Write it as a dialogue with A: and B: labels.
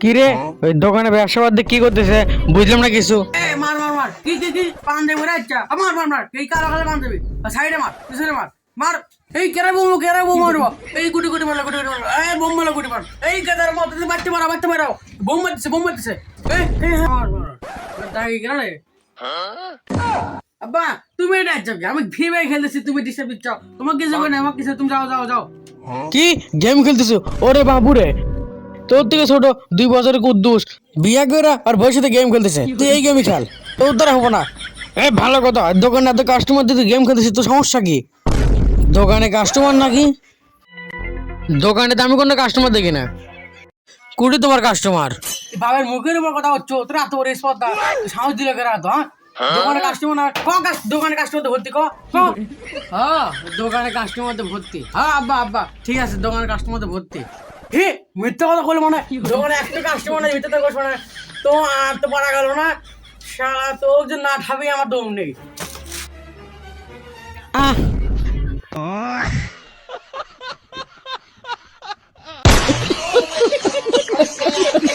A: কি রে ওই দোকানে ব্যবসা বাদ কি করতেছে? বুঝলাম না কিছু।
B: মার মার মার। কি কি কি? পান দেবো রে আচ্ছা। মার মার মার। এই কালো কালো পান দেবি। সাইডে মার পিছনে মার। মার এই কেরা বউ কেরা বউ মারবো? এই গুটি গুটি মারলো গুটি গুটি মারলো। এই বোম মারলো গুটি মার। এই কেদার মত বাচ্চা মারা বাচ্চা মারাও বোম মারতেছে বোম মারতেছে। এই এই মার মার দাগি কেন রে আব্বা তুমি এটা আচ্ছা আমি ফায়ার খেলতেছি তুমি ডিস্টার্ব দিচ্ছ। তোমার কিছু করে না আমার কিছু। তুমি যাও যাও যাও।
A: কি? গেম খেলতেছো? ওরে বাবু রে তোর থেকে ছোট দুই বছরের কুদ্দুস। বিয়া করে আর ভবিষ্যতে গেম খেলতেছে। তুই এই গেমই খেল। তোর দ্বারা হব না। এ, ভালো কথা। দোকানে এত কাস্টমার দিয়ে গেম খেলতেছিস তো সমস্যা কি? দোকানে কাস্টমার নাকি? দোকানে তো আমি কোনো কাস্টমার দেখি না। কুড়ি তোমার কাস্টমার
B: বাবার মুখের উপর কথা হচ্ছে তোর এত বড় স্পর্ধা সাহস দিলে কেরা তো হ্যাঁ? দোকানে কাস্টমার না। ক দোকানে কাস্টমার তো ভর্তি ক। হ্যাঁ দোকানে কাস্টমার তো ভর্তি। হ্যাঁ আব্বা আব্বা। ঠিক আছে, দোকানে কাস্টমার তো ভর্তি। হে মিথ্যা কথা বলে মানে যখন একটা কাস্টমার নেই মিথ্যা কথা মানে তো আর তো পারা গেল না। সারা তো যে না ঠাবি আমার দম নেই।
A: আহ।